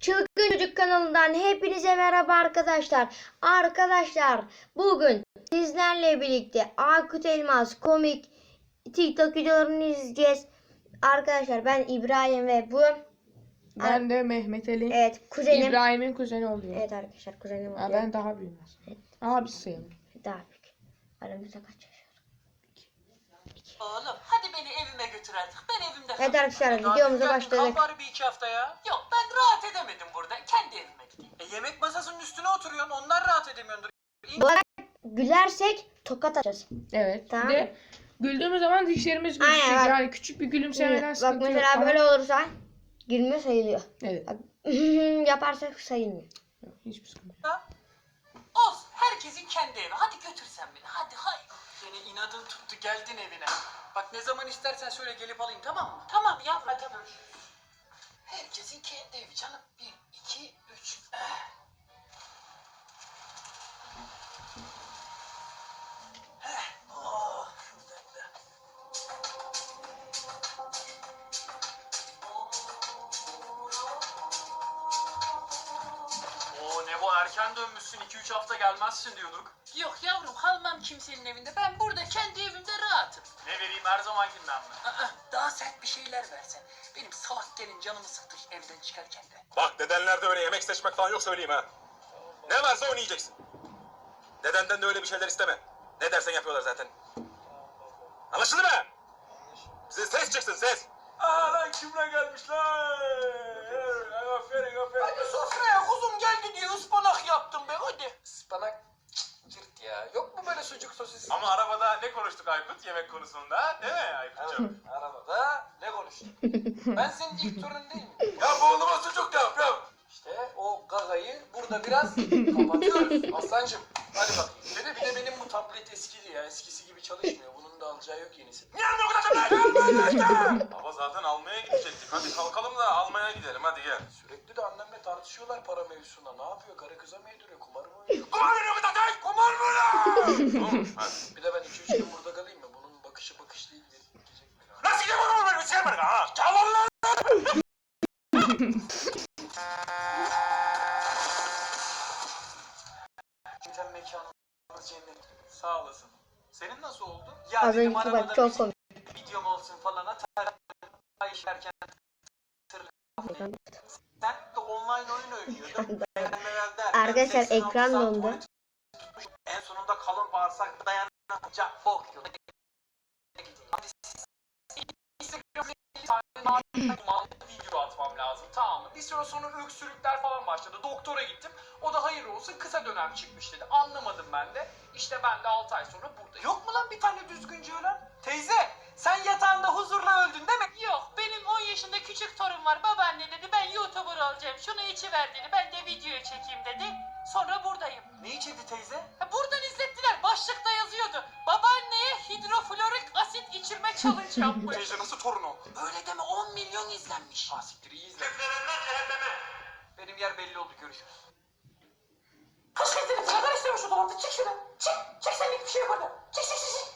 Çılgın Çocuk kanalından hepinize merhaba arkadaşlar. Arkadaşlar bugün sizlerle birlikte Aykut Elmas komik TikTok videolarını izleyeceğiz. Arkadaşlar ben İbrahim ve bu Ben de Mehmet Ali. evet kuzenim. İbrahim'in kuzeni oluyor. Evet arkadaşlar kuzenim oluyor. ben daha büyüğüm aslında. Abisi sayılır. Daha büyük. Aramızda kaç yaş var? Oğlum hadi beni evime götür artık. Ben evimde Evet arkadaşlar videomuza başladık. Kal bari bir iki hafta ya. Yok rahat edemedim burada. Kendi evime gideyim. E yemek masasının üstüne oturuyorsun. Onlar rahat edemiyordur. Bu arada gülersek tokat atacağız. Evet. Tamam. Bir de güldüğümüz zaman dişlerimiz Aynen, gözükecek. bak. Yani küçük bir gülümsemeden Bak sıkıntı yok. mesela Ama- böyle olursa gülme sayılıyor. Evet. Bak yaparsak sayılmıyor. Yok, hiçbir sıkıntı yok. Ha? Olsun. Herkesin kendi evi. Hadi götür sen beni. Hadi hay. Seni inadın tuttu geldin evine. Bak ne zaman istersen söyle gelip alayım tamam mı? Tamam yavrum tamam. Herkesin kendi evi canım. Bir, iki, üç. Eh. Heh, oh, erken dönmüşsün 2-3 hafta gelmezsin diyorduk. Yok yavrum kalmam kimsenin evinde. Ben burada kendi evimde rahatım. Ne vereyim her zamankinden mi? Aa, daha sert bir şeyler versen. Benim salak gelin canımı sıktı evden çıkarken de. Bak dedenlerde öyle yemek seçmek falan yok söyleyeyim ha. Ne varsa onu yiyeceksin. Dedenden de öyle bir şeyler isteme. Ne dersen yapıyorlar zaten. Anlaşıldı mı? Siz ses çıksın ses. Aa lan kimle gelmişler? Aferin aferin. Hadi sofraya kuzum geldi diye ıspanak yaptım be hadi. Ispanak ya. Yok mu böyle sucuk sosis? Ama arabada ne konuştuk Aykut yemek konusunda değil mi Aykut'cum? Arabada ne konuştuk? ben senin ilk torun değil miyim? Ya bu oğluma sucuk yap yap. İşte o gagayı burada biraz kapatıyoruz aslancım. Hadi bak. Bir de, bir de benim bu tablet eskidi ya. Eskisi gibi çalışmıyor. Bunun da alacağı yok yenisi. Niye anlıyorsun Baba zaten almaya gidecektik. Hadi kalkalım da almaya gidelim hadi gel. Sürekli de annemle tartışıyorlar para mevzusunda. Ne yapıyor? Karı kıza mı yediriyor? Kumar mı oynuyor? Kumar veriyor bu zaten. Kumar mı lan? Hadi. Bir de ben 2-3 gün burada kalayım mı? Bunun bakışı bakış değil. Gidecek beni. Nasıl gidiyor kumar veriyor? Sen bana ha. Çalın lan. Sen mekanımız cennet. Sağ olasın. Senin nasıl oldu? Ya Az dedim önceki arabada bak çok bir komik. videom olsun falan atar. Ay işlerken sen de online oyun oynuyordun. Beğenmeler derken Arkadaşlar, 86 ekran saat dondu. tutmuş. En sonunda kalın bağırsak dayanacak bok yok. video atmam lazım tamam mı? Bir süre sonra öksürükler falan başladı. Doktora gittim. Da hayır olsun kısa dönem çıkmış dedi. Anlamadım ben de. İşte ben de 6 ay sonra buradayım. Yok mu lan bir tane düzgünce ölen? Teyze sen yatağında huzurla öldün değil mi? Yok benim 10 yaşında küçük torun var. Babaanne dedi ben YouTuber olacağım. Şunu içiver dedi. Ben de video çekeyim dedi. Sonra buradayım. Ne içirdi teyze? Ha, Buradan izlettiler. Başlıkta yazıyordu. Babaanneye hidroflorik asit içirme challenge yapmış. Teyze nasıl torun o? Öyle deme 10 milyon izlenmiş. Ha siktir iyi izlenmiş. Benim yer belli oldu görüşürüz. Kaç getirin sigara istiyormuş şu dolapta. Çık şuradan. Çık. Çık senlik bir şey yok orada. Çık çık çık. çık.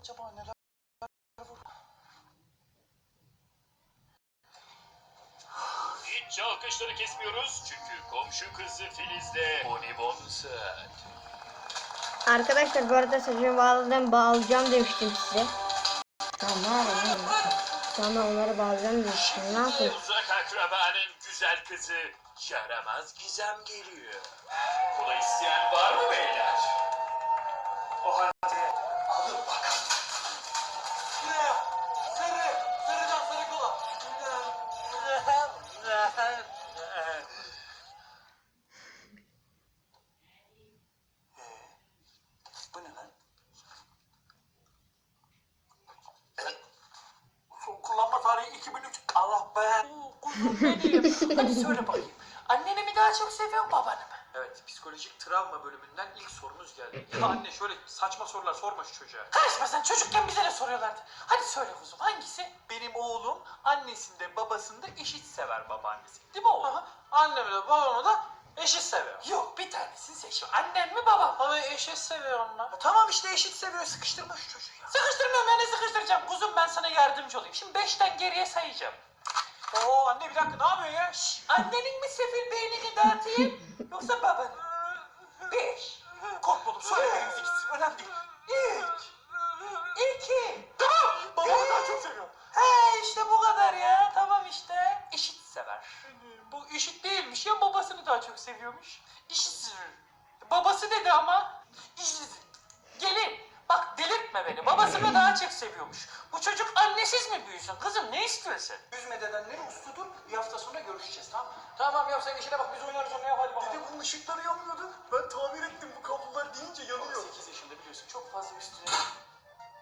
Acaba neler Hiç alkışları kesmiyoruz çünkü komşu kızı Filiz'de bonibon saat. Arkadaşlar bu arada saçımı bağladım bağlayacağım demiştim size. Tamam? Sonra onları bağlayacağım demiştim. Ne yapayım? Akrabanın güzel kızı yaramaz gizem geliyor. Kola isteyen var mı beyler? O halde Hadi söyle bakayım. Anneni mi daha çok seviyorsun babanı mı? Evet, psikolojik travma bölümünden ilk sorumuz geldi. Ya anne şöyle saçma sorular sorma şu çocuğa. Karışma sen çocukken bize de soruyorlardı. Hadi söyle kuzum hangisi? Benim oğlum annesinde babasında eşit sever babaannesi. Değil mi oğlum? Annemi de babamı da Eşit seviyor. Yok bir tanesini seç. Annen mi babam? Ama eşit seviyor onlar. Ya tamam işte eşit seviyor. Sıkıştırma şu çocuğu ya. Sıkıştırmıyorum yani sıkıştıracağım. Kuzum ben sana yardımcı olayım. Şimdi beşten geriye sayacağım. Oo anne bir dakika ne yapıyorsun ya? Şşş. Annenin mi sefil beynini dağıtayım yoksa babanın? Beş, Korkma oğlum söyle elimize gitsin. Önemli değil. üç, iki. Babamı daha çok seviyorum. He işte bu kadar ya. Tamam işte. Eşit sever. Bu eşit değilmiş ya babasını daha çok seviyormuş. Sever. Babası dedi ama. Eşit. Gelin. Bak delirtme beni. Babasını daha çok seviyormuş. Bu çocuk annesiz mi büyüsün? Kızım ne istiyorsun? Üzme dedenleri usludur. Bir hafta sonra görüşeceğiz tamam? Tamam ya sen işine bak biz oynarız onu yap hadi bakalım. Dede bunun ışıkları yanmıyordu. Ben tamir ettim bu kablolar deyince yanıyor. 8 yaşında biliyorsun çok fazla üstüne.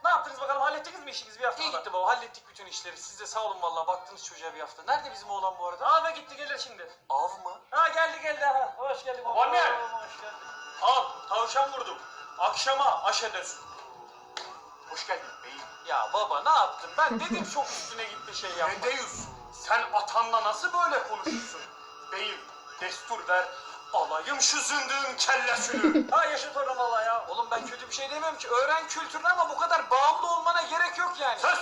Ne yaptınız bakalım hallettiniz mi işinizi bir hafta İyi gitti baba hallettik bütün işleri. Siz de sağ olun vallahi baktınız çocuğa bir hafta. Nerede bizim oğlan bu arada? Ava gitti gelir şimdi. Av mı? Ha geldi geldi ha. Hoş geldin baba. Anne! Hoş geldin. Al tavşan vurdum. Akşama aş edersin. Hoş geldin. Ya baba ne yaptın? Ben dedim çok üstüne gitti şey yapma. Edeyüz sen atanla nasıl böyle konuşursun? Beyim destur ver alayım şu zındığın kellesini. Ha yaşa torun valla ya. Oğlum ben kötü bir şey demiyorum ki. Öğren kültürünü ama bu kadar bağımlı olmana gerek yok yani. Söz!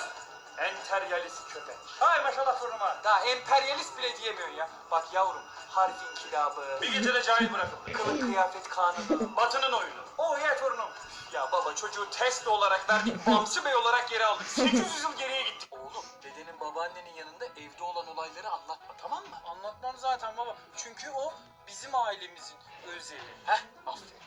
Enteryalist köpek. Hay maşallah torunuma. Daha emperyalist bile diyemiyorsun ya. Bak yavrum harf inkılabı, Bir gecede cahil bırakıldı. kılık kıyafet kanunu. Batının oyunu. O ye torunum. Ya baba çocuğu test olarak verdik, Bamsı Bey olarak geri aldık. 800 yıl geriye gittik. Oğlum dedenin babaannenin yanında evde olan olayları anlatma tamam mı? Anlatmam zaten baba. Çünkü o bizim ailemizin özeli. Heh aferin.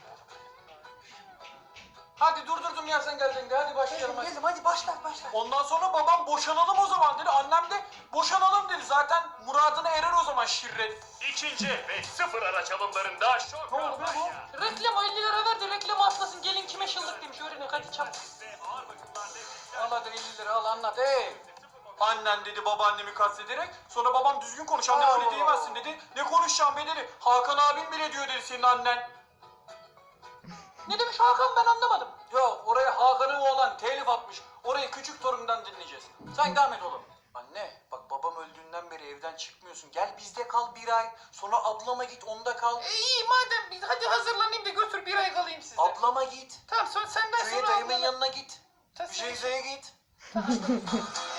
Hadi durdurdum ya sen geldin de hadi başlayalım. Geldim, hadi başla başla. Ondan sonra babam boşanalım o zaman dedi. Annem de boşanalım dedi. Zaten muradına erer o zaman şirret. İkinci ve sıfır araç alımlarında şok Ne oldu be bu? kampanya. Reklam 50 lira ver de reklam atlasın. Gelin kime şıllık demiş. Öğrenin hadi çabuk. Ve ağır bakımlar. Al hadi 50 lira al anlat. Hey. Annen dedi babaannemi kastederek. Sonra babam düzgün konuş anne öyle diyemezsin dedi. Ne konuşacağım be dedi. Hakan abim bile diyor dedi senin annen. Ne demiş Hakan ben anlamadım. Yok oraya Hakan'ın oğlan telif atmış. Orayı küçük torundan dinleyeceğiz. Sen devam et oğlum. Anne bak babam öldüğünden beri evden çıkmıyorsun. Gel bizde kal bir ay. Sonra ablama git onda kal. E, iyi madem biz hadi hazırlanayım da götür bir ay kalayım sizde. Ablama git. Tamam sonra senden Köye sonra dayımın ablana- yanına git. Sen- Müjeyze'ye git.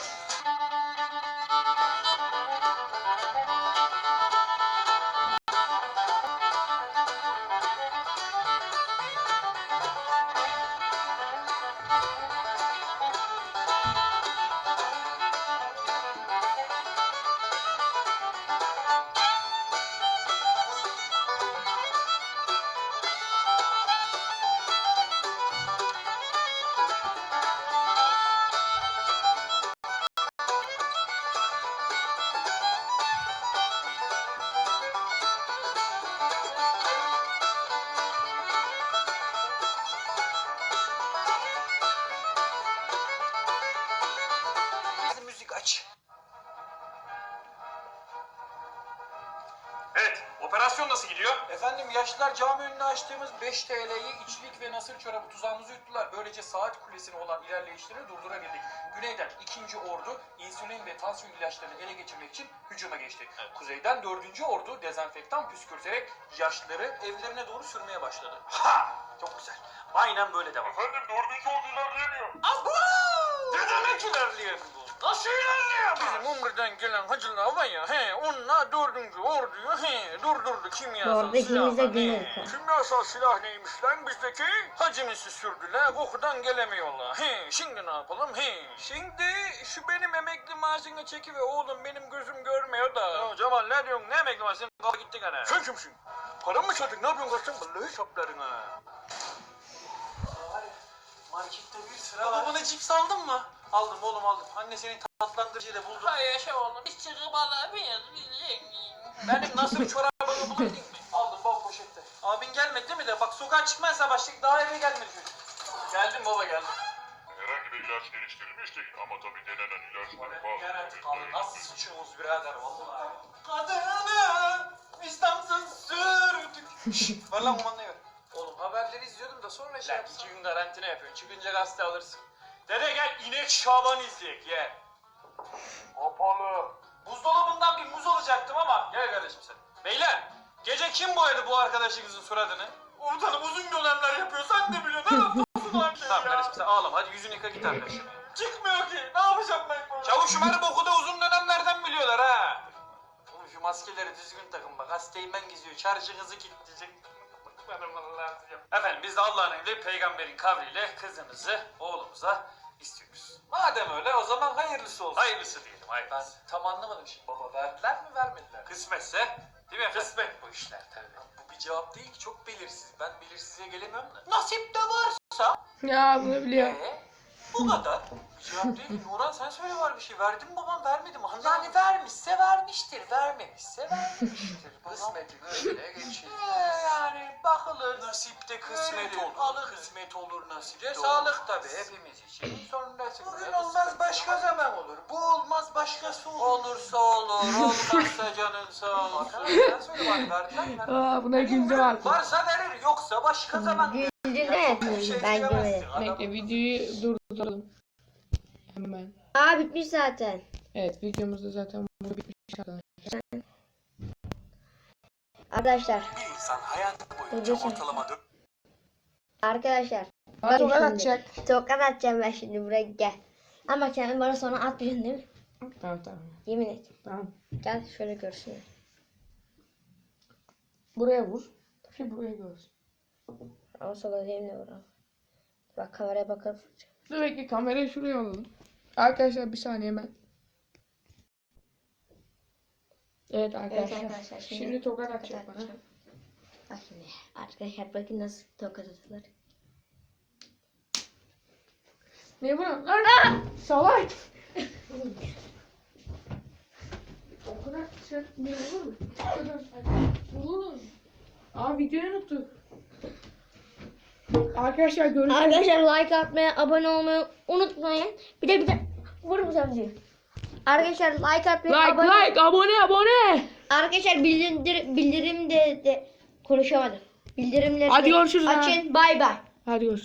yaşlılar cami önüne açtığımız 5 TL'yi içlik ve nasır çorabı tuzağımızı yuttular. Böylece saat kulesine olan ilerleyişlerini durdurabildik. Güneyden 2. ordu insülin ve tansiyon ilaçlarını ele geçirmek için hücuma geçti. Kuzeyden 4. ordu dezenfektan püskürterek yaşlıları evlerine doğru sürmeye başladı. Ha! Çok güzel. Aynen böyle devam. Efendim dördüncü ordu ilerleyemiyor. Abu! Ne demek ilerleyen bu? Nasıl Bizim Umre'den gelen hacılar var ya, he, onlar dördüncü orduyu, he, durdurdu kimyasal Orada ikimize silahla, günür he. kal. Kimyasal silah neymiş lan bizdeki? Hacımızı sürdüler, kokudan gelemiyorlar, he. Şimdi ne yapalım, he. Şimdi şu benim emekli maaşını çeki ve oğlum benim gözüm görmüyor da. Ya Cemal ne diyorsun, ne emekli maaşın? Kafa gitti gene. Sen kimsin? Param mı çaldın, ne yapıyorsun kaçtın? Vallahi saplarına. Markette bir sıra var. Babana cips aldın mı? Aldım oğlum aldım. Anne senin tatlandırıcıyla buldum. Hay yaşa oğlum. Hiç çıkıp alamayız. Benim nasıl çorabımı bulabildin mi? Aldım bak poşette. Abin gelmedi değil mi de? Bak sokağa çıkmazsa başlık daha eve gelmedi çocuk. Geldim baba geldim. Herhangi bir ilaç geliştirmiştik ama tabii denenen ilaçların bazı Garanti kaldı. Nasıl suçumuz birader vallahi. Kadını istemsiz sürdük. Ver lan kumandayı ver. Oğlum haberleri izliyordum da sonra şey yapsam. iki gün karantina yapıyorsun. Çıkınca gazete alırsın. Dede gel inek şaban izleyek ye. Kapalı. Buzdolabından bir muz alacaktım ama gel kardeşim sen. Beyler gece kim boyadı bu arkadaşınızın suratını? Komutanım uzun dönemler yapıyor. Sen de biliyorsun. Ne yapıyorsun lan Tamam kardeşim sen ağlama. Hadi yüzünü yıka git arkadaşım. Çıkmıyor ki. Ne yapacağım ben bunu? Çavuşum her boku da uzun dönemlerden biliyorlar ha. Oğlum şu maskeleri düzgün takın bak. Hastaymen geziyor. Şarjınızı kilitleyecek. Efendim biz de Allah'ın emri peygamberin kavliyle kızınızı oğlumuza istiyoruz. Madem öyle o zaman hayırlısı olsun. Hayırlısı diyelim hayırlısı. Ben tam anlamadım şimdi baba. Verdiler mi vermediler? Kısmetse değil mi efendim? Kısmet bu işler tabii. Bu bir cevap değil ki çok belirsiz. Ben belirsizliğe gelemiyorum da. Nasip de varsa Ya bunu biliyorum. ee, bu kadar. Cevap değil ki. Nurhan sen söyle var bir şey. Verdim mi babam vermedim. Yani vermişse vermiştir. Vermemişse vermemiştir. Kısmeti böyle geçiyor. yani bakılır. Nasipte kısmet olur. Alır. Kısmet olur nasipte. Sağlık tabii hepimiz için. Sonrası Bugün olmaz başka zaman olur. Bu olmaz başkası olur. Olursa olur. Olmazsa canın sağ olsun. sen söyle bari verdiler mi? Aa buna güldüm artık. Varsa verir yoksa başka zaman. Güldün de şey ben. Adam- Bekle videoyu durduralım. Hemen. Aa bitmiş zaten. Evet videomuz da zaten burada bitmiş arkadaşlar. Arkadaşlar. İnsan hayatı boyunca ortalama Arkadaşlar. Bana tokat atacak. Tokat atacağım ben şimdi buraya gel. Ama kendin bana sonra atmayacaksın değil mi? Tamam tamam. Yemin et. Tamam. Gel şöyle görsün. Buraya vur. Ki buraya görsün. Ama sola değil mi vuralım? Bak kameraya bakalım. Dur bekle kamerayı şuraya alalım. Arkadaşlar bir saniye hemen. Evet arkadaşlar. arkadaşlar, şimdi şimdi, tokat atacak bana. Bak şimdi. Arkadaşlar bakın nasıl tokat atılır. Ne bu? lan? Lan! Salak! o kadar şey ne olur mu? O kadar? Aa videoyu unuttuk. Arkadaşlar görüşürüz. Arkadaşlar like atmayı, abone olmayı unutmayın. Bir de bir de vur bu diyor. Arkadaşlar like atmayı, Like abone like abone abone. Arkadaşlar bildirim bildirim de, de konuşamadım. Bildirimleri Hadi görüşürüz. Açın. Bay bay. Hadi görüşürüz.